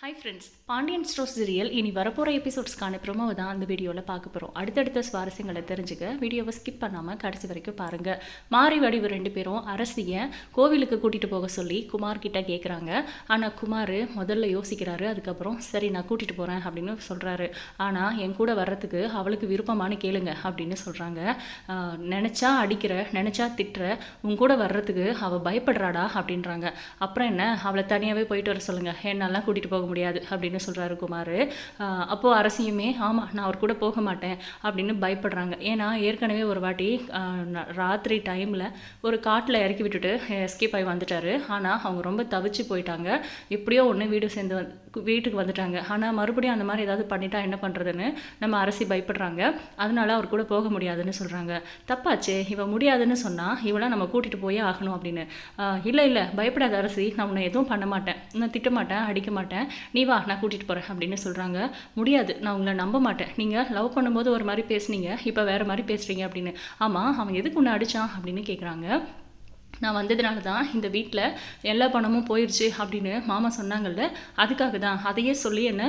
Hi friends Pandian store serial இனி வரப்போகிற எபிசோட்ஸ்க்கான ப்ரொமோவை தான் அந்த வீடியோவில் பார்க்க போகிறோம் அடுத்தடுத்த சுவாரஸ்யங்களை தெரிஞ்சுக்க வீடியோவை ஸ்கிப் பண்ணாமல் கடைசி வரைக்கும் பாருங்கள் மாறி வடிவு ரெண்டு பேரும் அரசியை கோவிலுக்கு கூட்டிகிட்டு போக சொல்லி குமார் கிட்ட கேட்குறாங்க ஆனால் குமார் முதல்ல யோசிக்கிறாரு அதுக்கப்புறம் சரி நான் கூட்டிகிட்டு போகிறேன் அப்படின்னு சொல்கிறாரு ஆனால் என் கூட வர்றதுக்கு அவளுக்கு விருப்பமானு கேளுங்க அப்படின்னு சொல்கிறாங்க நினச்சா அடிக்கிற நினச்சா திட்டுற உன் கூட வர்றதுக்கு அவள் பயப்படுறாடா அப்படின்றாங்க. அப்புறம் என்ன அவளை தனியாகவே போயிட்டு வர சொல்லுங்கள் என்னெல்லாம் கூட்டிகிட்டு போக முடியாது அப்படின்னு சொல்கிறாரு குமார். அப்போது அரசியுமே ஆமாம் நான் அவர் கூட போக மாட்டேன் அப்படின்னு பயப்படுறாங்க. ஏன்னா ஏற்கனவே ஒரு வாட்டி ராத்திரி டைமில் ஒரு காட்டில் இறக்கி விட்டுட்டு எஸ்கேப் ஆகி வந்துட்டாரு. ஆனால் அவங்க ரொம்ப தவிச்சு போயிட்டாங்க. எப்படியோ ஒன்று வீடு சேர்ந்து வந்து வீட்டுக்கு வந்துட்டாங்க. ஆனால் மறுபடியும் அந்த மாதிரி ஏதாவது பண்ணிட்டா என்ன பண்ணுறதுன்னு நம்ம அரசி பயப்படுறாங்க. அதனால அவர் கூட போக முடியாதுன்னு சொல்கிறாங்க தப்பாச்சே இவ முடியாதுன்னு சொன்னால் இவளை நம்ம கூட்டிகிட்டு போயே ஆகணும் அப்படின்னு. இல்லை இல்லை பயப்படாத அரசி நான் உன்னை எதுவும் பண்ண மாட்டேன். நான் திட்ட மாட்டேன் அடிக்க மாட்டேன். நீ வா நான் கூட்டிகிட்டு போகிறேன் அப்படின்னு சொல்கிறாங்க முடியாது நான் உங்களை நம்ப மாட்டேன். நீங்கள் லவ் பண்ணும்போது ஒரு மாதிரி பேசுனீங்க இப்போ வேறு மாதிரி பேசுகிறீங்க அப்படின்னு. ஆமாம் அவன் எதுக்கு உன்னை அடித்தான் அப்படின்னு கேட்குறாங்க நான் வந்ததுனால தான் இந்த வீட்டில் எல்லா பணமும் போயிடுச்சு அப்படின்னு மாமா சொன்னாங்கல்ல அதுக்காக தான் அதையே சொல்லி என்னை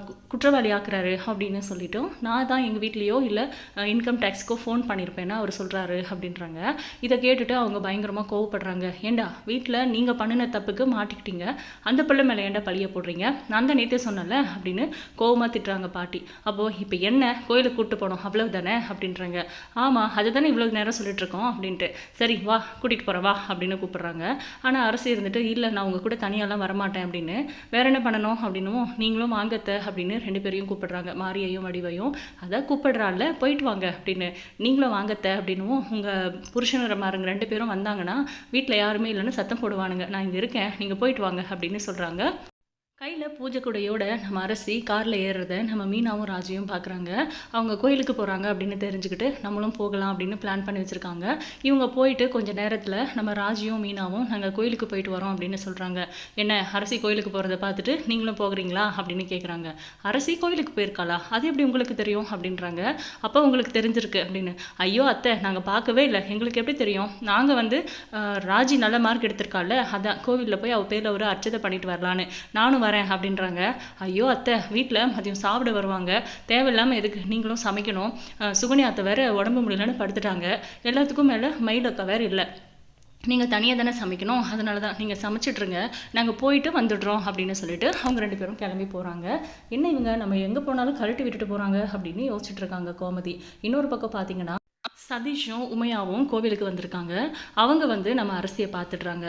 கு- குற்றவாளி ஆக்குறாரு அப்படின்னு சொல்லிட்டோம் நான் தான் எங்கள் வீட்லேயோ இல்லை இன்கம் டேக்ஸ்க்கோ ஃபோன் பண்ணியிருப்பேன்னா அவர் சொல்கிறாரு அப்படின்றாங்க. இதை கேட்டுட்டு அவங்க பயங்கரமாக கோவப்படுறாங்க. ஏண்டா வீட்டில் நீங்கள் பண்ணின தப்புக்கு மாட்டிக்கிட்டீங்க. அந்த பிள்ளை மேலே ஏன்டா பழிய போடுறீங்க? நான் தான் நேற்றே சொன்னல அப்படின்னு கோவமாக திட்டுறாங்க பாட்டி. அப்போது இப்போ என்ன? கோயிலுக்கு கூப்பிட்டு போனோம். அவ்வளவு தானே அப்படின்றாங்க. ஆமாம் அதுதானே இவ்வளோ நேரம் சொல்லிட்டு இருக்கோம் அப்படின்ட்டு. சரி வா கூட்டிகிட்டு போகிறேன் வா அப்படின்னு கூப்பிட்றாங்க. ஆனால் அரசு இருந்துட்டு இல்லை நான் உங்கள் கூட தனியாலாம் வரமாட்டேன் அப்படின்னு வேற என்ன பண்ணணும்? அப்படின்னும் நீங்களும் வாங்கத்த அப்படின்னு ரெண்டு பேரையும் கூப்பிடுறாங்க. மாரியையும் வடிவையும். அதை கூப்பிடுறாள்ல போயிட்டு வாங்க அப்படின்னு நீங்களும் வாங்கத்த அப்படின்னும் உங்கள் புருஷனரை மாருங்க. ரெண்டு பேரும் வந்தாங்கன்னா வீட்டில் யாருமே இல்லைன்னு சத்தம் போடுவானுங்க. நான் இங்கே இருக்கேன். நீங்கள் போயிட்டு வாங்க அப்படின்னு சொல்கிறாங்க கையில் பூஜை கூடையோட நம்ம அரசி காரில் ஏறுறத நம்ம மீனாவும் ராஜையும் பார்க்குறாங்க அவங்க கோயிலுக்கு போகிறாங்க அப்படின்னு தெரிஞ்சுக்கிட்டு நம்மளும் போகலாம் அப்படின்னு பிளான் பண்ணி வச்சுருக்காங்க. இவங்க போயிட்டு கொஞ்சம் நேரத்தில் நம்ம ராஜியும் மீனாவும் நாங்கள் கோயிலுக்கு போயிட்டு வரோம் அப்படின்னு சொல்கிறாங்க என்ன அரசி கோயிலுக்கு போகிறத பார்த்துட்டு நீங்களும் போகிறீங்களா அப்படின்னு கேட்குறாங்க அரசி கோயிலுக்கு போயிருக்காளா? அது எப்படி உங்களுக்கு தெரியும் அப்படின்றாங்க. அப்போ உங்களுக்கு தெரிஞ்சிருக்கு அப்படின்னு. ஐயோ அத்தை நாங்கள் பார்க்கவே இல்லை. எங்களுக்கு எப்படி தெரியும்? நாங்கள் வந்து ராஜி நல்ல மார்க் எடுத்திருக்காள்ல. அதான் கோவிலில் போய் அவள் பேரில் ஒரு அர்ச்சதை பண்ணிட்டு வரலான்னு. நானும் வரேன் அப்படின்றாங்க. ஐயோ அத்தை வீட்டில் மதியம் சாப்பிட வருவாங்க. தேவையில்லாமல் எதுக்கு? நீங்களும் சமைக்கணும். அஹ், சுகன்யா அத்தை வேறு உடம்பு முடியலன்னு படுத்துட்டாங்க. எல்லாத்துக்கும் மேலே மயிலக்கா வேறு இல்லை. நீங்கள் தனியாக தானே சமைக்கணும். அதனால தான் நீங்கள் சமைச்சிட்ருங்க நாங்கள் போயிட்டு வந்துடுறோம் அப்படின்னு சொல்லிட்டு அவங்க ரெண்டு பேரும் கிளம்பி போகிறாங்க என்ன இவங்க? நம்ம எங்கே போனாலும் கழட்டி விட்டுட்டு போகிறாங்க அப்படின்னு யோசிச்சுட்ருக்காங்க கோமதி. இன்னொரு பக்கம் பார்த்தீங்கன்னா சதீஷும் உமையாவும் கோவிலுக்கு வந்திருக்காங்க. அவங்க வந்து நம்ம அரசியை பார்த்துடுறாங்க.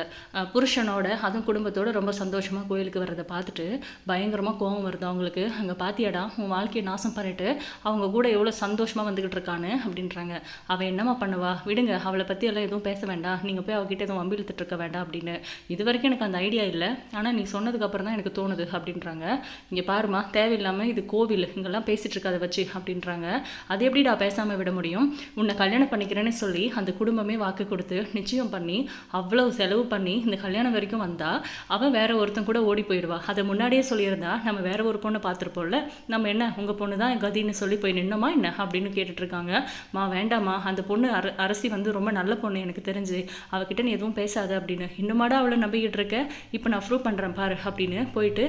புருஷனோட அதுவும் குடும்பத்தோட ரொம்ப சந்தோஷமாக கோவிலுக்கு வர்றதை பார்த்துட்டு பயங்கரமாக கோவம் வருது அவங்களுக்கு. அங்கே பாத்தியாடா உன் வாழ்க்கையை நாசம் பண்ணிட்டு அவங்க கூட எவ்வளோ சந்தோஷமாக வந்துக்கிட்டு இருக்கான்னு அப்படின்றாங்க. அவள் என்னம்மா பண்ணுவா? விடுங்க அவளை பற்றி எல்லாம் எதுவும் பேச வேண்டாம். நீங்கள் போய் அவகிட்ட எதுவும் வம்பி இருக்க வேண்டாம் அப்படின்னு. இது வரைக்கும் எனக்கு அந்த ஐடியா இல்லை. ஆனால் நீ சொன்னதுக்கப்புறம் தான் எனக்கு தோணுது அப்படின்றாங்க. இங்கே பாருமா தேவையில்லாமல் இது கோவில் இங்கெல்லாம் பேசிகிட்டு இருக்காத வச்சு அப்படின்றாங்க. அது எப்படிடா பேசாமல் விட முடியும்? உன்னை கல்யாணம் பண்ணிக்கிறேன்னு சொல்லி அந்த குடும்பமே வாக்கு கொடுத்து நிச்சயம் பண்ணி அவ்வளவு செலவு பண்ணி இந்த கல்யாணம் வரைக்கும் வந்தா அவன் வேற ஒருத்தன் கூட ஓடி போயிடுவா. அதை முன்னாடியே சொல்லியிருந்தா நம்ம வேற ஒரு பொண்ணை பார்த்துருப்போம்ல நம்ம என்ன உங்க பொண்ணு தான் கதின்னு சொல்லி போய் நின்னோமா என்ன அப்படின்னு கேட்டுட்ருக்காங்க. மா வேண்டாம்மா அந்த பொண்ணு அர அரசி வந்து ரொம்ப நல்ல பொண்ணு எனக்கு தெரிஞ்சு அவகிட்ட நீ எதுவும் பேசாத அப்படின்னு. இன்னுமாடா அவளை நம்பிக்கிட்டு இருக்க? இப்போ நான் ப்ரூவ் பண்ணுறேன் பாரு அப்படின்னு போயிட்டு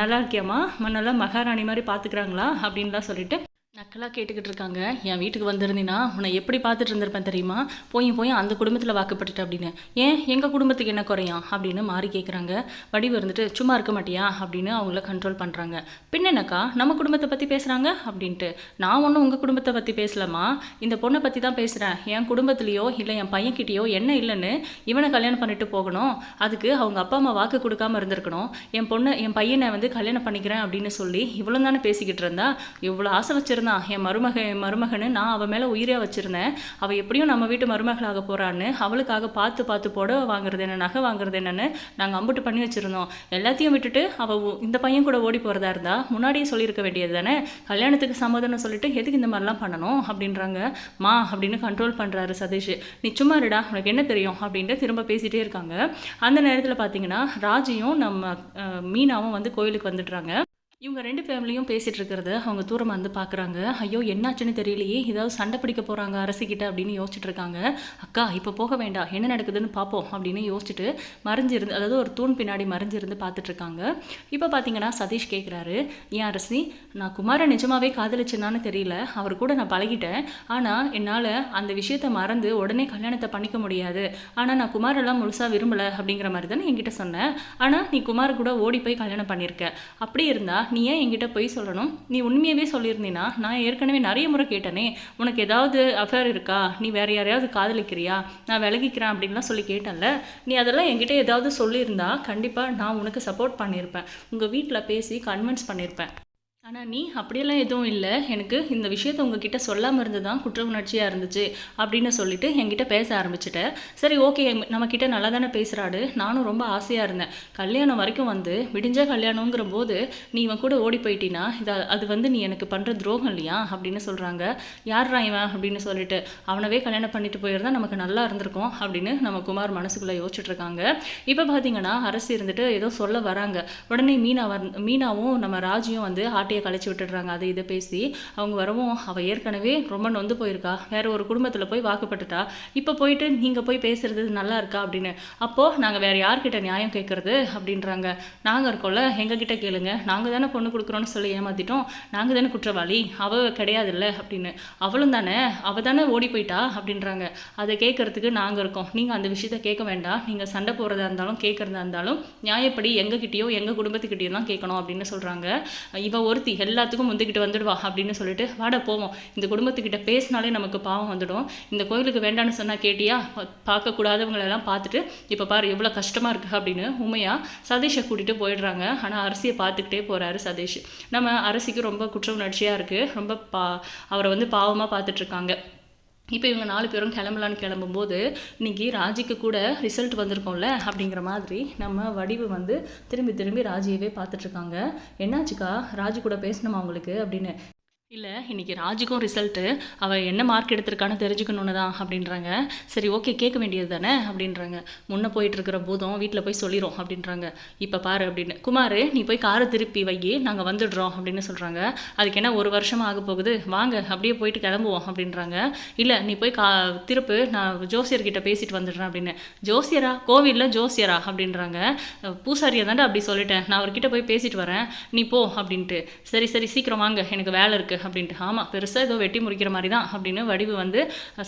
நல்லா இருக்கியம்மா? நல்லா மகாராணி மாதிரி பார்த்துக்கிறாங்களா? அப்படின்லாம் சொல்லிட்டு நக்கலாக கேட்டுக்கிட்டு இருக்காங்க. என் வீட்டுக்கு வந்திருந்தீன்னா உன்னை எப்படி பார்த்துட்டு இருந்திருப்பேன் தெரியுமா? போய் போய் அந்த குடும்பத்தில் வாக்குப்பட்டுட்டு அப்படின்னு. ஏன்? எங்கள் குடும்பத்துக்கு என்ன குறையா? அப்படின்னு மாறி கேட்குறாங்க வடிவு இருந்துட்டு சும்மா இருக்க மாட்டியா? அப்படின்னு அவங்கள கண்ட்ரோல் பண்ணுறாங்க பின்னக்கா நம்ம குடும்பத்தை பற்றி பேசுகிறாங்க அப்படின்ட்டு. நான் ஒன்றும் உங்கள் குடும்பத்தை பற்றி பேசலாமா இந்த பொண்ணை பற்றி தான் பேசுகிறேன் என் குடும்பத்துலேயோ இல்லை என் பையன்கிட்டயோ என்ன இல்லைன்னு இவனை கல்யாணம் பண்ணிட்டு போகணும். அதுக்கு அவங்க அப்பா அம்மா வாக்கு கொடுக்காம இருந்திருக்கணும். என் பொண்ணு என் பையனை வந்து கல்யாணம் பண்ணிக்கிறேன் அப்படின்னு சொல்லி இவ்வளோ தானே பேசிக்கிட்டு இருந்தா? இவ்வளோ ஆசை தான் என் மருமக என் மருமகன்னு நான் அவள் மேலே உயிரே வச்சுருந்தேன். அவள் எப்படியும் நம்ம வீட்டு மருமகளாக போகிறான்னு அவளுக்காக பார்த்து பார்த்து புடவை வாங்குறது என்ன நகை வாங்குறது என்னன்னு நாங்கள் அம்புட்டு பண்ணி வச்சுருந்தோம். எல்லாத்தையும் விட்டுட்டு அவள் இந்த பையன் கூட ஓடி போகிறதா இருந்தால் முன்னாடியே சொல்லியிருக்க வேண்டியது தானே? கல்யாணத்துக்கு சம்மதம்னு சொல்லிட்டு எதுக்கு இந்த மாதிரிலாம் பண்ணணும் அப்படின்றாங்க. மா அப்படின்னு கண்ட்ரோல் பண்ணுறாரு சதீஷ். நீ சும்மா இருடா உனக்கு என்ன தெரியும் அப்படின்ட்டு திரும்ப பேசிகிட்டே இருக்காங்க. அந்த நேரத்தில் பார்த்தீங்கன்னா ராஜியும் நம்ம மீனாவும் வந்து கோயிலுக்கு வந்துடுறாங்க. இவங்க ரெண்டு ஃபேமிலியும் பேசிகிட்டு இருக்கிறத அவங்க தூரமாக வந்து பார்க்குறாங்க ஐயோ என்னாச்சுன்னு தெரியலையே. ஏதாவது சண்டை பிடிக்க போகிறாங்க அரசிக்கிட்ட அப்படின்னு யோசிச்சுட்டு இருக்காங்க. அக்கா இப்போ போக வேண்டாம். என்ன நடக்குதுன்னு பார்ப்போம் அப்படின்னு யோசிச்சுட்டு மறைஞ்சிருந்து அதாவது ஒரு தூண் பின்னாடி மறைஞ்சிருந்து பார்த்துட்டு இருக்காங்க. இப்போ பார்த்தீங்கன்னா சதீஷ் கேட்குறாரு ஏன் அரசி நான் குமாரை நிஜமாவே காதலிச்சேனான்னு தெரியல. அவர் கூட நான் பழகிட்டேன். ஆனால் என்னால் அந்த விஷயத்தை மறந்து உடனே கல்யாணத்தை பண்ணிக்க முடியாது. ஆனால் நான் குமாரெல்லாம் முழுசாக விரும்பலை அப்படிங்கிற மாதிரி தானே என்கிட்ட சொன்னேன் ஆனால் நீ குமார் கூட ஓடி போய் கல்யாணம் பண்ணியிருக்க அப்படி இருந்தால் நீ ஏன் என்கிட்ட போய் சொல்லணும். நீ உண்மையாகவே சொல்லியிருந்தீன்னா நான் ஏற்கனவே நிறைய முறை கேட்டனே உனக்கு ஏதாவது அஃபேர் இருக்கா? நீ வேற யாரையாவது காதலிக்கிறியா? நான் விலகிக்கிறேன் அப்படின்லாம் சொல்லி கேட்டேன்ல. நீ அதெல்லாம் என்கிட்ட ஏதாவது சொல்லியிருந்தா கண்டிப்பாக நான் உனக்கு சப்போர்ட் பண்ணியிருப்பேன். உங்கள் வீட்டில் பேசி கன்வின்ஸ் பண்ணியிருப்பேன். ஆனால் நீ அப்படியெல்லாம் எதுவும் இல்லை. எனக்கு இந்த விஷயத்தை உங்ககிட்ட சொல்லாமல் இருந்து தான் குற்ற உணர்ச்சியாக இருந்துச்சு அப்படின்னு சொல்லிட்டு என்கிட்ட பேச ஆரம்பிச்சிட்டேன் சரி ஓகே. நம்மக்கிட்ட நல்லா தானே பேசுகிறாடு நானும் ரொம்ப ஆசையாக இருந்தேன். கல்யாணம் வரைக்கும் வந்து விடிஞ்ச கல்யாணங்கிற போது நீ இவன் கூட ஓடி போயிட்டினா இது அது வந்து நீ எனக்கு பண்ணுற துரோகம் இல்லையா? அப்படின்னு சொல்கிறாங்க யார்ரா இவன்? அப்படின்னு சொல்லிட்டு அவனவே கல்யாணம் பண்ணிட்டு போயிருந்தா நமக்கு நல்லா இருந்திருக்கும் அப்படின்னு நம்ம குமார் மனசுக்குள்ளே யோசிச்சுட்ருக்காங்க இப்போ பார்த்தீங்கன்னா அரசு இருந்துட்டு ஏதோ சொல்ல வராங்க. உடனே மீனா வந் மீனாவும் நம்ம ராஜியும் வந்து ஆட்டையை கழிச்சு விட்டுடுறாங்க. அதை இதை பேசி அவங்க வரவும் அவள் ஏற்கனவே ரொம்ப நொந்து போயிருக்கா. வேற ஒரு குடும்பத்தில் போய் வாக்குப்பட்டுட்டா. இப்போ போயிட்டு நீங்கள் போய் பேசுறது நல்லா இருக்கா அப்படின்னு. அப்போது நாங்கள் வேற யார்கிட்ட நியாயம் கேட்குறது அப்படின்றாங்க. நாங்கள் இருக்கோம்ல எங்ககிட்ட கேளுங்க. நாங்கள் தானே பொண்ணு கொடுக்குறோன்னு சொல்லி ஏமாத்திட்டோம். நாங்கள் தானே குற்றவாளி. அவள் கிடையாதுல்ல அப்படின்னு. அவளும் தானே அவள் தானே ஓடி போயிட்டா அப்படின்றாங்க. அதை கேட்கறதுக்கு நாங்கள் இருக்கோம். நீங்கள் அந்த விஷயத்த கேட்க வேண்டாம். நீங்கள் சண்டை போடுறதா இருந்தாலும் கேட்குறதா இருந்தாலும் நியாயப்படி எங்ககிட்டயோ எங்கள் குடும்பத்துக்கிட்டேயும் தான் கேட்கணும் அப்படின்னு சொல்கிறாங்க இவ ஒருத்தி எல்லாத்துக்கும் முந்திக்கிட்டு வந்துடுவா அப்படின்னு சொல்லிட்டு வாட போவோம். இந்த குடும்பத்துக்கிட்ட பேசினாலே நமக்கு பாவம் வந்துடும். இந்த கோயிலுக்கு வேண்டான்னு சொன்னால் கேட்டியா? பார்க்கக்கூடாதவங்களெல்லாம் பார்த்துட்டு இப்போ பாரு எவ்வளோ கஷ்டமாக இருக்குது அப்படின்னு உண்மையாக சதீஷை கூட்டிகிட்டு போயிடுறாங்க. ஆனால் அரசியை பார்த்துக்கிட்டே போகிறாரு சதீஷ். நம்ம அரசிக்கு ரொம்ப குற்ற உணர்ச்சியாக இருக்குது ரொம்ப பா அவரை வந்து பாவமாக பார்த்துட்ருக்காங்க இப்போ இவங்க நாலு பேரும் கிளம்பலான்னு கிளம்பும்போது இன்னைக்கு ராஜிக்கு கூட ரிசல்ட் வந்திருக்கோம்ல அப்படிங்கிற மாதிரி நம்ம வடிவு வந்து திரும்பி திரும்பி ராஜியவே பார்த்துட்ருக்காங்க என்னாச்சுக்கா? ராஜி கூட பேசணுமா அவங்களுக்கு அப்படின்னு இல்லை இன்னைக்கு ராஜுக்கும் ரிசல்ட்டு அவள் என்ன மார்க் எடுத்திருக்கான்னு தெரிஞ்சுக்கணுன்னு தான் அப்படின்றாங்க. சரி ஓகே கேட்க வேண்டியது தானே அப்படின்றாங்க. முன்னே போயிட்டுருக்கிற போதும் பூதம் வீட்டில் போய் சொல்லிடும் அப்படின்றாங்க. இப்போ பாரு அப்படின்னு. குமார் நீ போய் காரை திருப்பி வை நாங்கள் வந்துடுறோம் அப்படின்னு சொல்கிறாங்க அதுக்கு என்ன ஒரு வருஷமாக ஆக போகுது? வாங்க அப்படியே போயிட்டு கிளம்புவோம் அப்படின்றாங்க. இல்லை நீ போய் கா திருப்பு நான் ஜோசியர்கிட்ட பேசிட்டு வந்துடுறேன் அப்படின்னு. ஜோசியரா? கோவிலில் ஜோசியரா? அப்படின்றாங்க. பூசாரியை தாண்டா அப்படி சொல்லிட்டேன். நான் அவர்கிட்ட போய் பேசிட்டு வரேன். நீ போ அப்படின்ட்டு. சரி சரி சீக்கிரம் வாங்க. எனக்கு வேலை இருக்குது அப்படின்ட்டு. ஆமாம் பெருசாக ஏதோ வெட்டி முறிக்கிற மாதிரி தான் அப்படின்னு வடிவு வந்து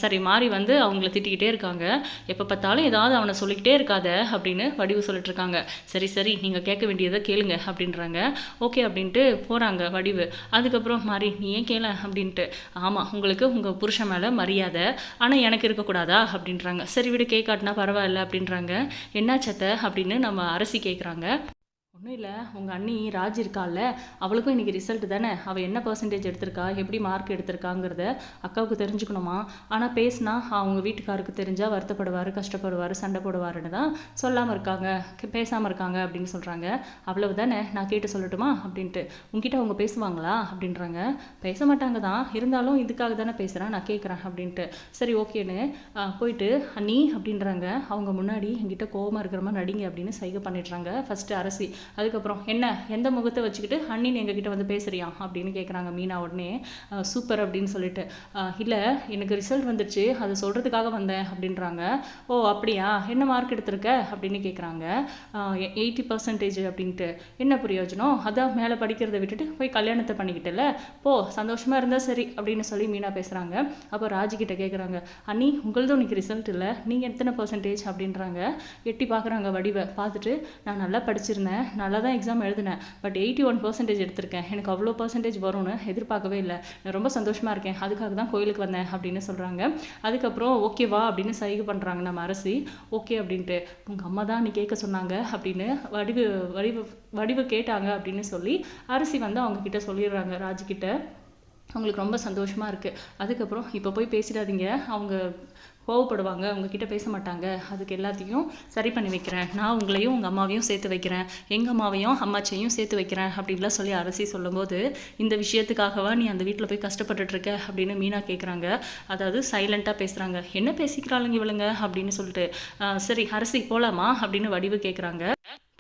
சரி மாறி வந்து அவங்கள திட்டிக்கிட்டே இருக்காங்க. எப்போ பார்த்தாலும் ஏதாவது அவனை சொல்லிக்கிட்டே இருக்காத அப்படின்னு வடிவு சொல்லிட்டு இருக்காங்க. சரி சரி நீங்கள் கேட்க வேண்டியதை கேளுங்க அப்படின்றாங்க. ஓகே அப்படின்ட்டு போகிறாங்க வடிவு. அதுக்கப்புறம் மாறி நீ ஏன் கேள அப்படின்ட்டு. ஆமாம் உங்களுக்கு உங்கள் புருஷன் மேலே மரியாதை ஆனால் எனக்கு இருக்கக்கூடாதா அப்படின்றாங்க. சரி விடு கேட்காட்டினா பரவாயில்ல அப்படின்றாங்க. என்னாச்சத்த அப்படின்னு நம்ம அரசி கேட்குறாங்க ஒன்றும் இல்லை. உங்கள் அண்ணி ராஜ் இருக்கால்ல அவளுக்கும் இன்றைக்கி ரிசல்ட் தானே? அவள் என்ன பர்சன்டேஜ் எடுத்திருக்கா? எப்படி மார்க் எடுத்திருக்காங்கிறத அக்காவுக்கு தெரிஞ்சுக்கணுமா? ஆனால் பேசினா அவங்க வீட்டுக்காருக்கு தெரிஞ்சால் வருத்தப்படுவார் கஷ்டப்படுவார் சண்டை போடுவாருன்னு தான் சொல்லாமல் இருக்காங்க. பேசாமல் இருக்காங்க அப்படின்னு சொல்கிறாங்க அவ்வளவு தானே? நான் கேட்டு சொல்லட்டுமா? அப்படின்ட்டு. உங்ககிட்ட அவங்க பேசுவாங்களா? அப்படின்றாங்க. பேச மாட்டாங்க தான். இருந்தாலும் இதுக்காக தானே பேசுகிறேன் நான் கேட்குறேன் அப்படின்ட்டு. சரி ஓகேன்னு போயிட்டு அண்ணி அப்படின்றாங்க. அவங்க முன்னாடி என்கிட்ட கோவமாக இருக்கிற மாதிரி நடிங்க அப்படின்னு சைகை பண்ணிடுறாங்க. ஃபஸ்ட்டு அரசி. அதுக்கப்புறம் என்ன எந்த முகத்தை வச்சுக்கிட்டு அண்ணின் எங்ககிட்ட வந்து பேசுறியா அப்படின்னு கேட்குறாங்க மீனா உடனே. சூப்பர் அப்படின்னு சொல்லிட்டு. இல்லை எனக்கு ரிசல்ட் வந்துடுச்சு அதை சொல்கிறதுக்காக வந்தேன் அப்படின்றாங்க. ஓ அப்படியா? என்ன மார்க் எடுத்திருக்க? அப்படின்னு கேட்குறாங்க எயிட்டி பர்சன்டேஜ் அப்படின்ட்டு. என்ன பிரயோஜனம்? அதான் மேலே படிக்கிறத விட்டுட்டு போய் கல்யாணத்தை பண்ணிக்கிட்டல போ சந்தோஷமாக இருந்தால் சரி அப்படின்னு சொல்லி மீனா பேசுகிறாங்க அப்போ ராஜிக்கிட்ட கேட்குறாங்க அண்ணி உங்களதும் இன்னைக்கு ரிசல்ட் இல்லை. நீங்கள் எத்தனை பர்சன்டேஜ் அப்படின்றாங்க. எட்டி பார்க்குறாங்க வடிவை. பார்த்துட்டு நான் நல்லா படிச்சிருந்தேன். நல்லா தான் எக்ஸாம் எழுதினேன். பட் எயிட்டி ஒன் பர்சன்டேஜ் எடுத்திருக்கேன். எனக்கு அவ்வளோ பர்சன்டேஜ் வரும்னு எதிர்பார்க்கவே இல்லை. நான் ரொம்ப சந்தோஷமாக இருக்கேன். அதுக்காக தான் கோயிலுக்கு வந்தேன் அப்படின்னு சொல்கிறாங்க அதுக்கப்புறம் ஓகேவா அப்படின்னு சைகை பண்ணுறாங்க நம்ம அரசி. ஓகே அப்படின்ட்டு. உங்கள் அம்மா தான் நீ கேட்க சொன்னாங்க அப்படின்னு வடிவு வடிவு வடிவு கேட்டாங்க அப்படின்னு சொல்லி அரசி வந்து அவங்கக்கிட்ட சொல்லிடுறாங்க. ராஜுக்கிட்ட அவங்களுக்கு ரொம்ப சந்தோஷமாக இருக்குது அதுக்கப்புறம் இப்போ போய் பேசிடாதீங்க. அவங்க கோவப்படுவாங்க உங்ககிட்ட பேச மாட்டாங்க. அதுக்கு எல்லாத்தையும் சரி பண்ணி வைக்கிறேன். நான் உங்களையும் உங்கள் அம்மாவையும் சேர்த்து வைக்கிறேன். எங்கள் அம்மாவையும் அம்மாச்சியையும் சேர்த்து வைக்கிறேன் அப்படின்லாம் சொல்லி அரசி சொல்லும்போது இந்த விஷயத்துக்காகவா நீ அந்த வீட்டில் போய் கஷ்டப்பட்டுட்டு இருக்க அப்படின்னு மீனா கேட்குறாங்க அதாவது சைலண்ட்டாக பேசுகிறாங்க என்ன பேசிக்கிறாளுங்க இவளுங்க? அப்படின்னு சொல்லிட்டு சரி அரசி போகலாமா அப்படின்னு வடிவு கேட்குறாங்க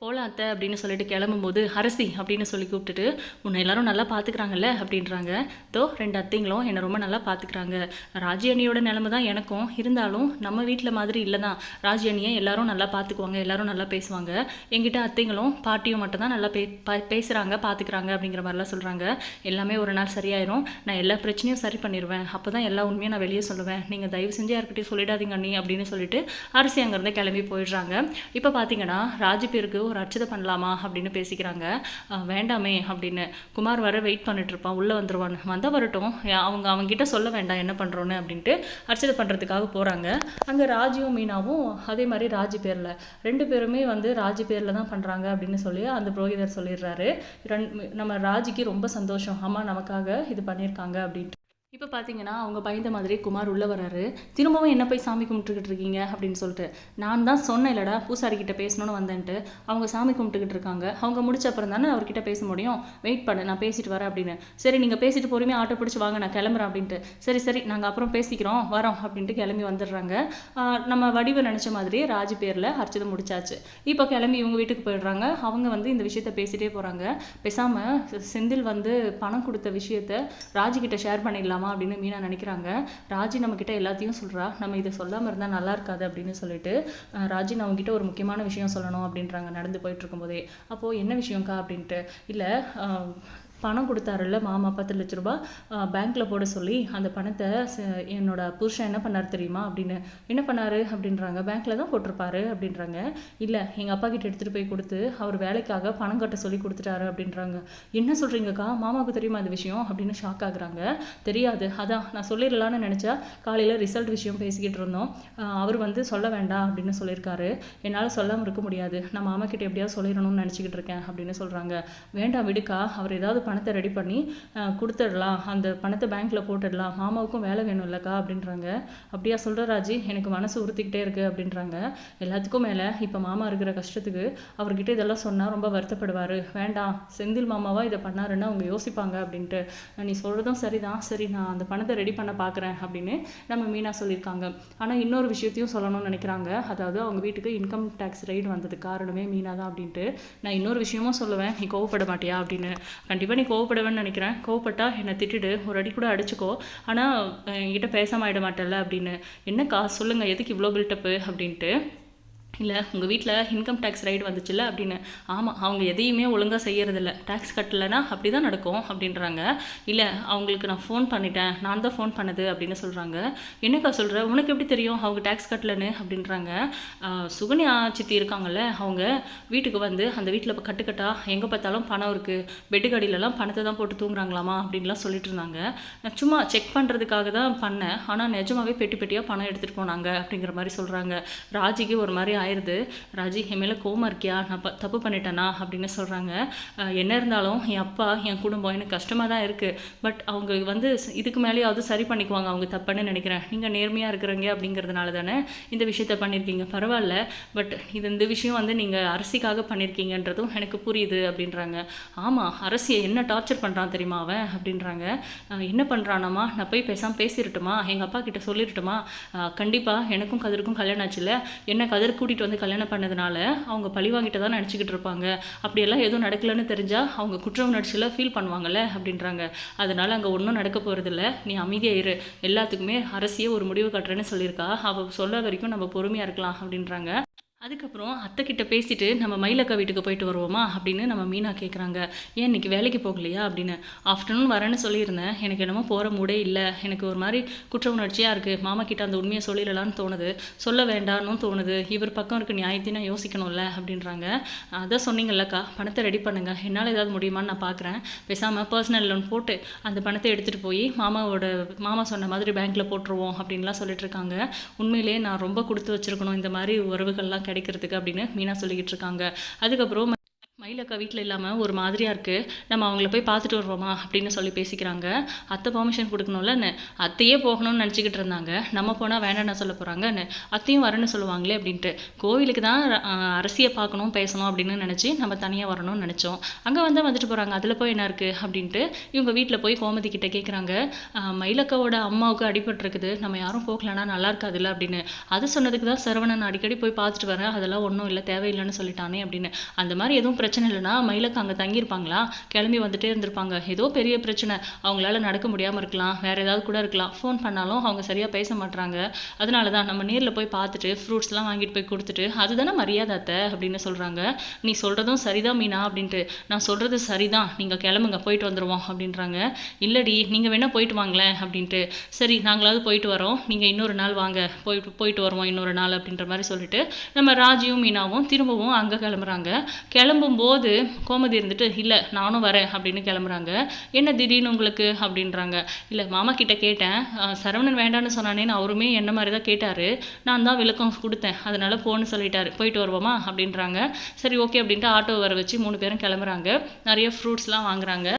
போகலாம் அத்தை அப்படின்னு சொல்லிட்டு கிளம்பும்போது அரசி அப்படின்னு சொல்லி கூப்பிட்டுட்டு உன்னை எல்லாரும் நல்லா பார்த்துக்கிறாங்கல்ல அப்படின்றாங்க. தோ ரெண்டு அத்தைங்களும் என்னை ரொம்ப நல்லா பார்த்துக்கிறாங்க ராஜி அண்ணியோட நிலமை தான் எனக்கும். இருந்தாலும் நம்ம வீட்டில் மாதிரி இல்லை தான் ராஜி அண்ணியை எல்லாரும் நல்லா பார்த்துக்குவாங்க எல்லாரும் நல்லா பேசுவாங்க. எங்கிட்ட அத்தைங்களும் பாட்டியும் மட்டும் தான் நல்லா பே பா பேசுகிறாங்க பார்த்துக்கிறாங்க அப்படிங்கிற மாதிரிலாம் சொல்கிறாங்க எல்லாமே ஒரு நாள் சரியாயிரும். நான் எல்லா பிரச்சனையும் சரி பண்ணிடுவேன் அப்போ தான் எல்லா உண்மையும் நான் வெளியே சொல்லுவேன். நீங்கள் தயவு செஞ்சு யார்கிட்டையும் சொல்லிடாதீங்க அண்ணி அப்படின்னு சொல்லிட்டு அரசி அங்கேருந்து கிளம்பி போயிடுறாங்க. இப்போ பார்த்தீங்கன்னா ராஜி பேருக்கு ஒரு அர்ச்சதை பண்ணலாமா அப்படின்னு பேசிக்கிறாங்க. வேண்டாமே அப்படின்னு. குமார் வர வெயிட் பண்ணிட்டு இருப்பான் உள்ளே வந்துடுவான் வந்தால் வரட்டும். அவங்க அவங்ககிட்ட சொல்ல வேண்டாம். என்ன பண்ணுறோன்னு அப்படின்ட்டு அர்ச்சதை பண்ணுறதுக்காக போகிறாங்க அங்கே ராஜியும் மீனாவும் அதே மாதிரி ராஜி பேரில். ரெண்டு பேருமே வந்து ராஜி பேரில் தான் பண்ணுறாங்க அப்படின்னு சொல்லி அந்த புரோகிதர் சொல்லிடுறாரு. நம்ம ராஜிக்கு ரொம்ப சந்தோஷம். அம்மா நமக்காக இது பண்ணியிருக்காங்க அப்படின்ட்டு. இப்போ பார்த்தீங்கன்னா அவங்க பயந்த மாதிரி குமார் உள்ளே வராரு. திரும்பவும் என்ன போய் சாமி கும்பிட்டுக்கிட்டு இருக்கீங்க? அப்படின்னு சொல்லிட்டு. நான் தான் சொன்னேன் இல்லடா பூசாரி கிட்ட பேசணும்னு வந்தேன்ட்டு. அவங்க சாமி கும்பிட்டுக்கிட்டு இருக்காங்க. அவங்க முடிச்ச அப்புறம் தானே அவர்கிட்ட பேச முடியும். வெயிட் பண்ணு நான் பேசிட்டு வரேன் அப்படின்னு. சரி நீங்கள் பேசிட்டு பொறுமையாக ஆட்டோ பிடிச்சி வாங்க நான் கிளம்புறேன் அப்படின்ட்டு. சரி சரி நாங்கள் அப்புறம் பேசிக்கிறோம் வரோம் அப்படின்ட்டு கிளம்பி வந்துடுறாங்க. நம்ம வடிவு நினச்ச மாதிரி ராஜி பேரில் அர்ச்சதை முடிச்சாச்சு. இப்போ கிளம்பி இவங்க வீட்டுக்கு போயிடுறாங்க. அவங்க வந்து இந்த விஷயத்த பேசிட்டே போகிறாங்க பேசாமல் செந்தில் வந்து பணம் கொடுத்த விஷயத்த ராஜிகிட்ட ஷேர் பண்ணிடலாம்? அப்படின்னு மீனா நினைக்கிறாங்க. ராஜி நம்மக்கிட்ட எல்லாத்தையும் சொல்கிறா நம்ம இதை சொல்லாமல் இருந்தால் நல்லா இருக்காது அப்படின்னு சொல்லிட்டு அஹ், ராஜி நான் உங்ககிட்ட ஒரு முக்கியமான விஷயம் சொல்லணும் அப்படின்றாங்க. நடந்து போயிட்டு இருக்கும்போதே. அப்போது என்ன விஷயம்க்கா அப்படின்ட்டு. இல்லை பணம் கொடுத்தாருல்ல மாமா பத்து லட்ச ரூபாய் பேங்க்கில் போட சொல்லி அந்த பணத்தை ச- என்னோட புருஷன் என்ன பண்ணார் தெரியுமா? அப்படின்னு என்ன பண்ணாரு அப்படின்றாங்க. பேங்க்கில் தான் போட்டிருப்பாரு அப்படின்றாங்க. இல்லை எங்கள் அப்பா கிட்ட எடுத்துகிட்டு போய் கொடுத்து அவர் வேலைக்காக பணம் கட்ட சொல்லி கொடுத்துட்டாரு அப்படின்றாங்க. என்ன சொல்கிறீங்கக்கா மாமாவுக்கு தெரியுமா அந்த விஷயம்? அப்படின்னு ஷாக் ஆகுறாங்க. தெரியாது. அதான் நான் சொல்லிடலான்னு நினச்சா காலையில் ரிசல்ட் விஷயம் பேசிக்கிட்டு இருந்தோம். அவர் வந்து சொல்ல வேண்டாம் அப்படின்னு சொல்லியிருக்காரு. என்னால் சொல்லாமல் இருக்க முடியாது. நான் மாமா கிட்ட எப்படியாவது சொல்லிடணும்னு நினச்சிக்கிட்டு இருக்கேன் அப்படின்னு சொல்கிறாங்க வேண்டாம் விடுக்கா அவர் ஏதாவது பணத்தை ரெடி பண்ணி கொடுத்துடலாம். அந்த பணத்தை பேங்க்கில் போட்டுடலாம். மாமாவுக்கும் வேலை வேணும் இல்லைக்கா அப்படின்றாங்க. அப்படியா சொல்கிற ராஜி எனக்கு மனசு உறுத்திக்கிட்டே இருக்குது அப்படின்றாங்க. எல்லாத்துக்கும் மேலே இப்போ மாமா இருக்கிற கஷ்டத்துக்கு அவர்கிட்ட இதெல்லாம் சொன்னால் ரொம்ப வருத்தப்படுவார். வேண்டாம் செந்தில் மாமாவாக இதை பண்ணாருன்னா அவங்க யோசிப்பாங்க அப்படின்ட்டு. நீ சொல்கிறதும் சரிதான். சரி நான் அந்த பணத்தை ரெடி பண்ண பார்க்குறேன் அப்படின்னு நம்ம மீனா சொல்லியிருக்காங்க. ஆனால் இன்னொரு விஷயத்தையும் சொல்லணும்னு நினைக்கிறாங்க. அதாவது அவங்க வீட்டுக்கு இன்கம் டேக்ஸ் ரைடு வந்தது காரணமே மீனா தான் அப்படின்ட்டு. நான் இன்னொரு விஷயமும் சொல்லுவேன். நீ கோவப்பட மாட்டியா அப்படின்னு. கண்டிப்பாக நீ கோவப்படுவேன்னு நினைக்கிறேன். கோவப்பட்டா என்னை திட்டிடு. ஒரு அடி கூட அடிச்சுக்கோ. ஆனால் என்கிட்ட பேசாம ஆயிட மாட்டேல்ல அப்படின்னு. என்னக்கா? சொல்லுங்கள் எதுக்கு இவ்வளோ பில்டப்பு அப்படின்ட்டு. இல்லை உங்கள் வீட்டில் இன்கம் டேக்ஸ் ரைடு வந்துச்சுல்ல அப்படின்னு. ஆமாம் அவங்க எதையுமே ஒழுங்காக செய்யறதில்ல. டேக்ஸ் கட்டலைன்னா அப்படி தான் நடக்கும் அப்படின்றாங்க. இல்லை அவங்களுக்கு நான் ஃபோன் பண்ணிட்டேன் நான் தான் ஃபோன் பண்ணது அப்படின்னு சொல்கிறாங்க என்னக்கா சொல்கிற உனக்கு எப்படி தெரியும் அவங்க டேக்ஸ் கட்டலன்னு அப்படின்றாங்க. சுகன்யா சித்தி இருக்காங்கல்ல அவங்க வீட்டுக்கு வந்து அந்த வீட்டில் இப்போ கட்டுக்கட்டா? எங்கே பார்த்தாலும் பணம் இருக்குது பெட்டுக்கடியிலலாம் பணத்தை தான் போட்டு தூங்குறாங்களாமா அப்படின்லாம் சொல்லிட்டு இருந்தாங்க. நான் சும்மா செக் பண்ணுறதுக்காக தான் பண்ணேன். ஆனால் நிஜமாவே பெட்டி பெட்டியாக பணம் எடுத்துகிட்டு போனாங்க அப்படிங்கிற மாதிரி சொல்கிறாங்க ராஜிக்கு ஒரு மாதிரி ஆயிடுது ராஜி என் மேலே கோமா இருக்கியா? நான் ப- தப்பு பண்ணிட்டேனா? அப்படின்னு சொல்கிறாங்க என்ன இருந்தாலும் என் அப்பா என் குடும்பம் எனக்கு கஷ்டமாக தான் இருக்குது பட் அவங்க வந்து இதுக்கு மேலேயாவது சரி பண்ணிக்குவாங்க அவங்க தப்புன்னு நினைக்கிறேன். நீங்கள் நேர்மையாக இருக்கிறீங்க அப்படிங்கிறதுனால தானே இந்த விஷயத்த பண்ணியிருக்கீங்க பரவாயில்ல. பட் இது இந்த விஷயம் வந்து நீங்கள் அரசிக்காக பண்ணியிருக்கீங்கன்றதும் எனக்கு புரியுது அப்படின்றாங்க. ஆமாம் அரசியை என்ன டார்ச்சர் பண்ணுறான் தெரியுமா அவன்? அப்படின்றாங்க. என்ன பண்ணுறானாமா நான் போய் பேசாமல் பேசிடட்டுமா எங்கள் அப்பா கிட்ட சொல்லிடட்டுமா கண்டிப்பாக எனக்கும் கதிருக்கும் கல்யாணம் ஆச்சுல என்ன கதிர் கூட்டிகிட்டு வந்து கல்யாணம் பண்ணதுனால அவங்க பழிவாங்கிட்ட தான் நினச்சிக்கிட்டு இருப்பாங்க. அப்படியெல்லாம் எதுவும் நடக்கலன்னு தெரிஞ்சால் அவங்க குற்ற உணர்ச்சியில் ஃபீல் பண்ணுவாங்கல்ல அப்படின்றாங்க. அதனால் அங்கே ஒன்றும் நடக்க போகிறதில்ல நீ அமைதியாக இரு. எல்லாத்துக்குமே அரசியே ஒரு முடிவு கட்டுறேன்னு சொல்லியிருக்கா. அவள் சொல்ல வரைக்கும் நம்ம பொறுமையாக இருக்கலாம் அப்படின்றாங்க. அதுக்கப்புறம் அத்தை கிட்ட பேசிட்டு நம்ம மயிலக்கா வீட்டுக்கு போயிட்டு வருவோமா? அப்படின்னு நம்ம மீனா கேட்குறாங்க ஏன் இன்னைக்கு வேலைக்கு போகலையா? அப்படின்னு. ஆஃப்டர்நூன் வரேன்னு சொல்லியிருந்தேன். எனக்கு என்னமோ போகிற மூடே இல்லை. எனக்கு ஒரு மாதிரி குற்ற உணர்ச்சியாக இருக்குது மாமா கிட்ட அந்த உண்மையை சொல்லிடலான்னு தோணுது. சொல்ல வேண்டாம்னு தோணுது. இவர் பக்கம் இருக்க. நியாயத்தையும் யோசிக்கணும்ல அப்படின்றாங்க. அதான் சொன்னீங்கல்லக்கா. பணத்தை ரெடி பண்ணுங்க. என்னால் ஏதாவது முடியுமான்னு நான் பார்க்குறேன் பேசாமல் பர்சனல் லோன் போட்டு அந்த பணத்தை எடுத்துகிட்டு போய் மாமாவோட மாமா சொன்ன மாதிரி பேங்க்கில் போட்டுருவோம் அப்படின்லாம் சொல்லிட்டு இருக்காங்க. உண்மையிலேயே நான் ரொம்ப கொடுத்து வச்சிருக்கணும். இந்த மாதிரி உறவுகள்லாம் கிடைக்கிறதுக்கு அப்படின்னு மீனா சொல்லிக்கிட்டு இருக்காங்க. அதுக்கப்புறம் மயிலக்கா வீட்டில் இல்லாமல் ஒரு மாதிரியாக இருக்குது நம்ம அவங்கள போய் பார்த்துட்டு வருவோமா? அப்படின்னு சொல்லி பேசிக்கிறாங்க. அத்தை பர்மிஷன் கொடுக்கணும்லன்னு. அத்தையே போகணும்னு நினச்சிக்கிட்டு இருந்தாங்க. நம்ம போனால் வேண்டாம்னு சொல்ல போகிறாங்கன்னு அத்தையும் வரேன்னு சொல்லுவாங்களே அப்படின்ட்டு. கோவிலுக்கு தான் அரசியை பார்க்கணும் பேசணும் அப்படின்னு நினச்சி நம்ம தனியாக வரணும்னு நினச்சோம். அங்கே வந்தால் வந்துட்டு போகிறாங்க அதில் போய் என்ன இருக்குது அப்படின்ட்டு இவங்க வீட்டில் போய் கோமதி கிட்டே கேட்குறாங்க மயிலக்காவோட அம்மாவுக்கு அடிபட்டுருக்குது. நம்ம யாரும் போகலன்னா நல்லா இருக்காதுல்ல அப்படின்னு. அது சொன்னதுக்கு தான் சரவணன் அடிக்கடி போய் பார்த்துட்டு வரேன் அதெல்லாம் ஒன்றும் இல்லை தேவையில்லைன்னு சொல்லிட்டானே அப்படின்னு. அந்த மாதிரி எதுவும் பிரச்சனை பிரச்சனை இல்லைன்னா மயிலக்கு அங்கே தங்கியிருப்பாங்களா? கிளம்பி வந்துட்டே இருந்திருப்பாங்க. ஏதோ பெரிய பிரச்சனை. அவங்களால நடக்க முடியாமல் இருக்கலாம். வேற ஏதாவது கூட இருக்கலாம். ஃபோன் பண்ணாலும் அவங்க சரியாக பேச மாட்டாங்க அதனால தான் நம்ம நேரில் போய் பார்த்துட்டு ஃப்ரூட்ஸ்லாம் வாங்கிட்டு போய் கொடுத்துட்டு அதுதானே மரியாதை அத்தை அப்படின்னு சொல்கிறாங்க நீ சொல்கிறதும் சரிதான் மீனா அப்படின்ட்டு. நான் சொல்கிறது சரிதான். நீங்கள் கிளம்புங்க. போயிட்டு வந்துடுவோம் அப்படின்றாங்க. இல்லடி நீங்கள் வேணால் போயிட்டு வாங்களேன் அப்படின்ட்டு. சரி நாங்களாவது போயிட்டு வரோம். நீங்கள் இன்னொரு நாள் வாங்க. போயிட்டு போயிட்டு வருவோம் இன்னொரு நாள் அப்படின்ற மாதிரி சொல்லிட்டு நம்ம ராஜியும் மீனாவும் திரும்பவும் அங்கே கிளம்புறாங்க. கிளம்பும் போது கோமதி இருந்துட்டு இல்லை நானும் வரேன் அப்படின்னு கிளம்புறாங்க. என்ன திடீர்னு உங்களுக்கு? அப்படின்றாங்க. இல்லை மாமா கிட்ட கேட்டேன். சரவணன் வேண்டான்னு சொன்னானேன்னு அவருமே என்ன மாதிரி தான் கேட்டார். நான் தான் விளக்கம் கொடுத்தேன். அதனால் போன்னு சொல்லிட்டாரு. போயிட்டு வருவோமா? அப்படின்றாங்க. சரி ஓகே அப்படின்ட்டு ஆட்டோ வர வச்சு மூணு பேரும் கிளம்புறாங்க. நிறைய ஃப்ரூட்ஸ்லாம் வாங்குறாங்க.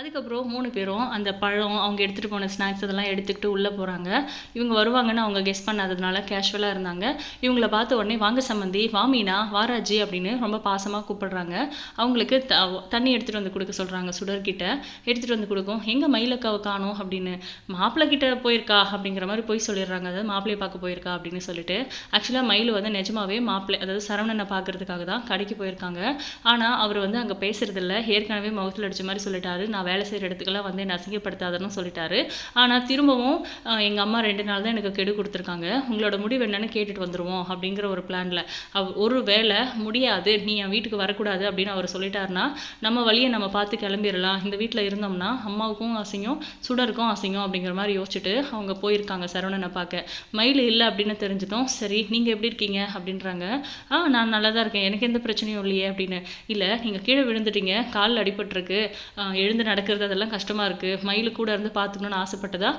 அதுக்கப்புறம் மூணு பேரும் அந்த பழம் அவங்க எடுத்துகிட்டு போன ஸ்நாக்ஸ் அதெல்லாம் எடுத்துக்கிட்டு உள்ளே போகிறாங்க இவங்க வருவாங்கன்னு அவங்க கெஸ் பண்ணாததுனால கேஷுவலாக இருந்தாங்க. இவங்கள பார்த்த உடனே வாங்க சம்மந்தி வாமீனா வாராஜி அப்படின்னு ரொம்ப பாசமாக கூப்பிடுறாங்க. அவங்களுக்கு த தண்ணி எடுத்துகிட்டு வந்து கொடுக்க சொல்கிறாங்க சுடர்கிட்ட. எடுத்துகிட்டு வந்து கொடுக்கும் எங்கள் மயிலக்காவை காணும் அப்படின்னு. மாப்பிள்ளை கிட்ட போயிருக்கா அப்படிங்கிற மாதிரி போய் சொல்லிடுறாங்க. அதாவது மாப்பிள்ளையை பார்க்க போயிருக்கா அப்படின்னு சொல்லிட்டு. ஆக்சுவலாக மயில் வந்து நிஜமாவே மாப்பிள்ளை அதாவது சரவணனை பார்க்கறதுக்காக தான் கடைக்கு போயிருக்காங்க. ஆனால் அவர் வந்து அங்கே பேசுறதில்ல. ஏற்கனவே முகத்தில் அடிச்ச மாதிரி சொல்லிட்டாரு. நான் வேலை செய்கிற இடத்துக்கெல்லாம் வந்து என்னை அசிங்கப்படுத்தாதன்னு சொல்லிட்டாரு. ஆனால் திரும்பவும் எங்கள் அம்மா ரெண்டு நாள் தான் எனக்கு கெடு கொடுத்துருக்காங்க. உங்களோட முடிவு என்னென்னு கேட்டுட்டு வந்துடுவோம் அப்படிங்கிற ஒரு பிளானில். அவ் ஒரு வேளை முடியாது நீ என் வீட்டுக்கு வரக்கூடாது அப்படின்னு அவர் சொல்லிட்டாருன்னா நம்ம வழியை நம்ம பார்த்து கிளம்பிடலாம் இந்த வீட்டில் இருந்தோம்னா அம்மாவுக்கும் அசிங்கம் சுடருக்கும் அசிங்கம் அப்படிங்கிற மாதிரி யோசிச்சுட்டு அவங்க போயிருக்காங்க சரவணனை பார்க்க. மயில் இல்லை அப்படின்னு தெரிஞ்சதும் சரி நீங்கள் எப்படி இருக்கீங்க? அப்படின்றாங்க. ஆ நான் நல்லா தான் இருக்கேன். எனக்கு எந்த பிரச்சனையும் இல்லையே அப்படின்னு. இல்லை நீங்கள் கீழே விழுந்துட்டீங்க. காலில் அடிபட்டிருக்கு. எழுந்து நடக்கிறது அதெல்லாம் கஷ்டமாக இருக்குது மயில் கூட இருந்து பார்த்துக்கணும்னு ஆசைப்பட்டதா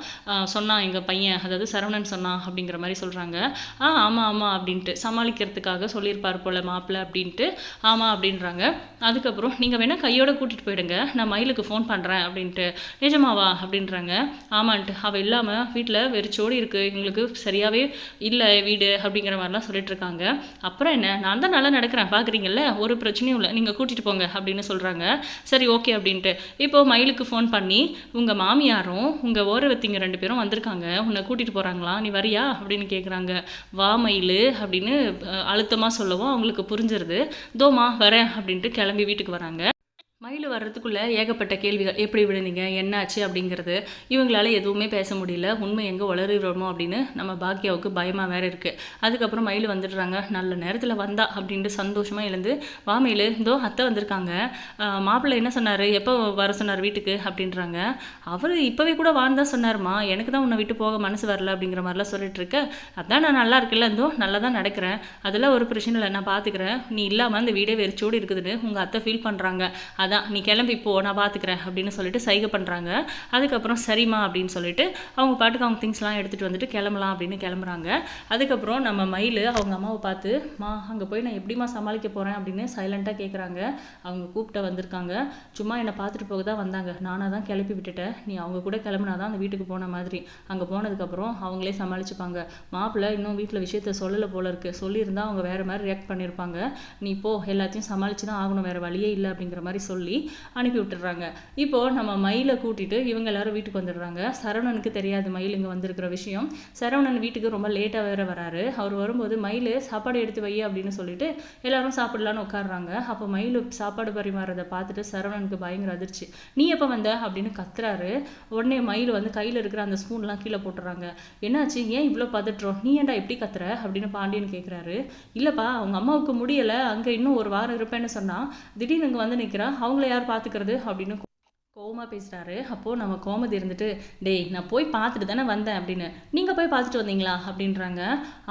சொன்னான் எங்கள் பையன். அதாவது சரவணன் சொன்னான் அப்படிங்கிற மாதிரி சொல்கிறாங்க ஆ ஆமாம் ஆமாம் அப்படின்ட்டு. சமாளிக்கிறதுக்காக சொல்லியிருப்பார் போல் மாப்பிள்ளை அப்படின்ட்டு. ஆமாம் அப்படின்றாங்க. அதுக்கப்புறம் நீங்கள் வேணால் கையோட கூட்டிகிட்டு போயிடுங்க. நான் மயிலுக்கு ஃபோன் பண்ணுறேன் அப்படின்ட்டு. நிஜமாவா? அப்படின்றாங்க. ஆமான்ட்டு. அவள் இல்லாமல் வீட்டில் வெறிச்சோடி இருக்குது எங்களுக்கு சரியாகவே இல்லை வீடு அப்படிங்கிற மாதிரிலாம் சொல்லிட்டு இருக்காங்க அப்புறம் என்ன? நான் தான் நல்லா நடக்கிறேன். பார்க்குறீங்கல்ல ஒரு பிரச்சனையும் இல்லை. நீங்கள் கூட்டிகிட்டு போங்க அப்படின்னு சொல்கிறாங்க சரி ஓகே அப்படின்ட்டு. இப்போ மயிலுக்கு ஃபோன் பண்ணி உங்கள் மாமியாரும் உங்கள் ஓரவத்திங்க ரெண்டு பேரும் வந்திருக்காங்க. உன்னை கூட்டிகிட்டு போகிறாங்களா நீ வரியா? அப்படின்னு கேட்குறாங்க வா மயில் அப்படின்னு அழுத்தமாக சொல்லவும் அவங்களுக்கு புரிஞ்சிருது. தோமா வரேன் அப்படின்ட்டு கிளம்பி வீட்டுக்கு வராங்க. மயில் வர்றதுக்குள்ளே ஏகப்பட்ட கேள்விகள் எப்படி விழுந்தீங்க என்னாச்சு? அப்படிங்கிறது இவங்களால எதுவுமே பேச முடியல. உண்மை எங்கே வளருகிறோமோ அப்படின்னு நம்ம பாக்கியாவுக்கு பயமாக வேற இருக்குது அதுக்கப்புறம் மயில் வந்துடுறாங்க. நல்ல நேரத்தில் வந்தா அப்படின்ட்டு சந்தோஷமாக எழுந்து வா மயில் இதோ அத்தை வந்திருக்காங்க. மாப்பிள்ளை என்ன சொன்னார்? எப்போ வர சொன்னார் வீட்டுக்கு? அப்படின்றாங்க. அவர் இப்போவே கூட வான்னு தான் எனக்கு தான் உன்னை விட்டு போக மனசு வரல அப்படிங்கிற மாதிரிலாம் சொல்லிட்டு இருக்க. அதான் நான் நல்லா இருக்குல்ல இதோ நல்லா தான் நடக்கிறேன். அதெல்லாம் ஒரு பிரச்சனை இல்லை நான் பார்த்துக்கிறேன் நீ இல்லாமல் அந்த வீடே வெறிச்சோடு இருக்குதுன்னு உங்கள் அத்தை ஃபீல் பண்ணுறாங்க அதான் நீ கிளம்பி போ நான் பார்த்துக்கிறேன் அப்படின்னு சொல்லிட்டு சைகை பண்ணுறாங்க அதுக்கப்புறம் சரிம்மா அப்படின்னு சொல்லிட்டு அவங்க பாட்டுக்கு அவங்க திங்ஸ்லாம் எடுத்துகிட்டு வந்துட்டு கிளம்பலாம் அப்படின்னு கிளம்புறாங்க. அதுக்கப்புறம் நம்ம மயில் அவங்க அம்மாவை பார்த்து மா அங்கே போய் நான் எப்படிம்மா சமாளிக்க போகிறேன் அப்படின்னு சைலண்ட்டாக கேட்குறாங்க அவங்க கூப்பிட்ட வந்திருக்காங்க. சும்மா என்னை பார்த்துட்டு போக தான் வந்தாங்க. நானாக தான் கிளப்பி விட்டுட்டேன். நீ அவங்க கூட கிளம்புனா தான் அந்த வீட்டுக்கு போன மாதிரி. அங்கே போனதுக்கப்புறம் அவங்களே சமாளிச்சுப்பாங்க. மாப்பிள்ளை இன்னும் வீட்டில் விஷயத்த சொல்லலை போல இருக்கு. சொல்லியிருந்தா அவங்க வேறு மாதிரி ரியாக்ட் பண்ணியிருப்பாங்க நீ போ எல்லாத்தையும் சமாளிச்சு தான் ஆகணும். வேறு வழியே இல்லை. அப்படிங்கிற மாதிரி சொல்லி அனுப்பி விட்டுறாங்க. இப்போ நம்ம மயிலை கூட்டிட்டு இவங்க எல்லாரும் வீட்டுக்கு வந்துடுறாங்க. சரவணனுக்கு தெரியாது மயில் இங்கே வந்திருக்கிற விஷயம். சரவணன் வீட்டுக்கு ரொம்ப லேட்டாக வேற வராரு. அவர் வரும்போது மயில் சாப்பாடு எடுத்து வை அப்படின்னு சொல்லிட்டு எல்லாரும் சாப்பிடலான்னு உட்காடுறாங்க அப்போ மயில் சாப்பாடு பரிமாறதை பார்த்துட்டு சரவணனுக்கு பயங்கர அதிர்ச்சி. நீ எப்போ வந்த? அப்படின்னு கத்துறாரு. உடனே மயில் வந்து கையில் இருக்கிற அந்த ஸ்பூன்லாம் கீழே போட்டுறாங்க. என்னாச்சு? ஏன் இவ்வளோ பதற்றோம்? நீ ஏன்டா எப்படி கத்துற? அப்படின்னு பாண்டியன் கேட்குறாரு இல்லைப்பா அவங்க அம்மாவுக்கு முடியலை. அங்கே இன்னும் ஒரு வாரம் இருப்பேன்னு சொன்னா திடீர்னு இங்கே வந்து நிற்கிறா அவங்கள யார் பார்த்துக்கிறது அப்படின்னு கோவமாக பேசுகிறாரு அப்போது நம்ம கோமதி இருந்துட்டு டேய் நான் போய் பார்த்துட்டு தானே வந்தேன் அப்படின்னு நீங்கள் போய் பார்த்துட்டு வந்தீங்களா? அப்படின்றாங்க.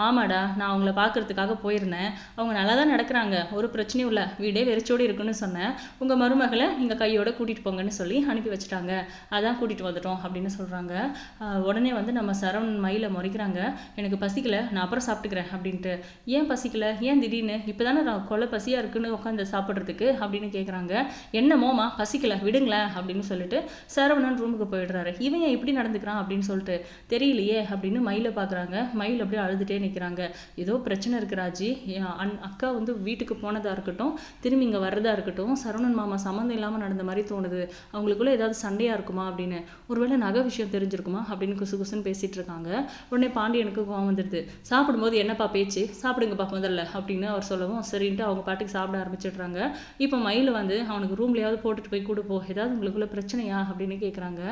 ஆமாடா நான் அவங்கள பார்க்கறதுக்காக போயிருந்தேன். அவங்க நல்லா தான் நடக்கிறாங்க. ஒரு பிரச்சனையும் இல்லை. வீடே வெறிச்சோடு இருக்குன்னு சொன்னேன். உங்கள் மருமகளை நீங்கள் கையோட கூட்டிகிட்டு போங்கன்னு சொல்லி அனுப்பி வச்சுட்டாங்க. அதான் கூட்டிகிட்டு வந்துட்டோம் அப்படின்னு சொல்கிறாங்க உடனே வந்து நம்ம சரவணன் மயில முறைக்கிறாங்க. எனக்கு பசிக்கலை. நான் அப்புறம் சாப்பிட்டுக்கிறேன் அப்படின்ட்டு. ஏன் பசிக்கல? ஏன் திடீர்னு? இப்போ தானே கொலை பசியாக இருக்குன்னு உட்காந்து சாப்பிட்றதுக்கு? அப்படின்னு கேட்குறாங்க என்ன மோமா? விடுங்களேன் அப்படின்னு சொல்லிட்டு சரவணன் ரூமுக்கு போயிடுறாரு. இவன் எப்படி இப்படி நடந்துக்கிறான் அப்படின்னு சொல்லிட்டு தெரியலையே அப்படின்னு மயிலை பார்க்குறாங்க. மயில் அப்படியே அழுதுகிட்டே நிற்கிறாங்க ஏதோ பிரச்சனை இருக்கிறாஜி அன் அக்கா வந்து வீட்டுக்கு போனதாக இருக்கட்டும் திரும்பி இங்கே வர்றதா இருக்கட்டும் சரவணன் மாமா சம்மந்தம் இல்லாமல் நடந்த மாதிரி தோணுது. அவங்களுக்குள்ளே ஏதாவது சண்டையாக இருக்குமா அப்படின்னு. ஒருவேளை நகை விஷயம் தெரிஞ்சிருக்குமா அப்படின்னு குசு குசுன்னு பேசிட்டு இருக்காங்க. உடனே பாண்டியனுக்கு கோவம் வந்துடுது. சாப்பிடும்போது என்னப்பா பேச்சு? சாப்பிடுங்கப்பா முதல்ல அப்படின்னு அவர் சொல்லவும் சரின்ட்டு அவங்க பாட்டுக்கு சாப்பிட ஆரம்பிச்சிடுறாங்க. இப்போ மயில் வந்து அவனுக்கு ரூம்லையாவது போட்டுட்டு போய் கூட போ. ஏதாவது உங்களுக்குள்ள பிரச்சனையா அப்படின்னு கேட்குறாங்க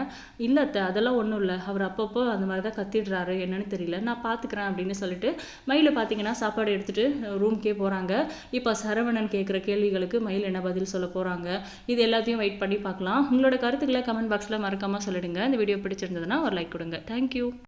இல்லை அத்தை அதெல்லாம் ஒன்றும் இல்லை. அவர் அப்பப்போ அந்த மாதிரி தான் கத்திடுறாரு. என்னன்னு தெரியல. நான் பார்த்துக்கிறேன் அப்படின்னு சொல்லிட்டு மயிலை பார்த்தீங்கன்னா சாப்பாடு எடுத்துட்டு ரூம்க்கே போகிறாங்க இப்போ சரவணன் கேட்குற கேள்விகளுக்கு மயில் என்ன பதில் சொல்ல போகிறாங்க இது எல்லாத்தையும் வெயிட் பண்ணி பார்க்கலாம் உங்களோட கருத்துக்களை கமெண்ட் பாக்ஸில் மறக்காமல் சொல்லிடுங்க. இந்த வீடியோ பிடிச்சிருந்ததுன்னா ஒரு லைக் கொடுங்க. தேங்க்யூ